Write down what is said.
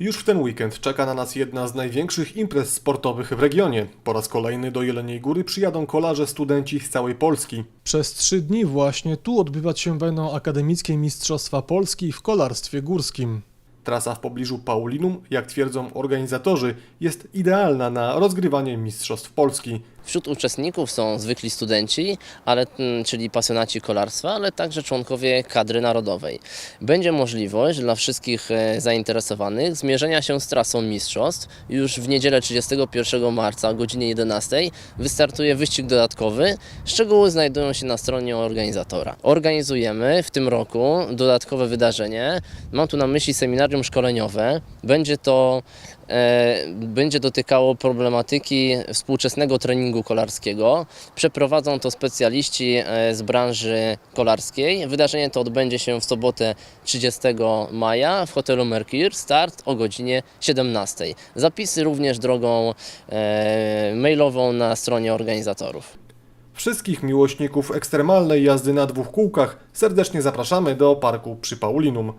Już w ten weekend czeka na nas jedna z największych imprez sportowych w regionie. Po raz kolejny do Jeleniej Góry przyjadą kolarze studenci z całej Polski. Przez trzy dni właśnie tu odbywać się będą akademickie Mistrzostwa Polski w kolarstwie górskim. Trasa w pobliżu Paulinum, jak twierdzą organizatorzy, jest idealna na rozgrywanie Mistrzostw Polski. Wśród uczestników są zwykli studenci, ale, mm, czyli pasjonaci kolarstwa, ale także członkowie kadry narodowej. Będzie możliwość dla wszystkich e, zainteresowanych zmierzenia się z trasą mistrzostw. Już w niedzielę 31 marca o godzinie 11 wystartuje wyścig dodatkowy. Szczegóły znajdują się na stronie organizatora. Organizujemy w tym roku dodatkowe wydarzenie. Mam tu na myśli seminarium szkoleniowe. Będzie to e, będzie dotykało problematyki współczesnego treningu kolarskiego. Przeprowadzą to specjaliści e, z branży kolarskiej. Wydarzenie to odbędzie się w sobotę 30 maja w hotelu Mercure. Start o godzinie 17. Zapisy również drogą e, mailową na stronie organizatorów. Wszystkich miłośników ekstremalnej jazdy na dwóch kółkach serdecznie zapraszamy do parku przy Paulinum.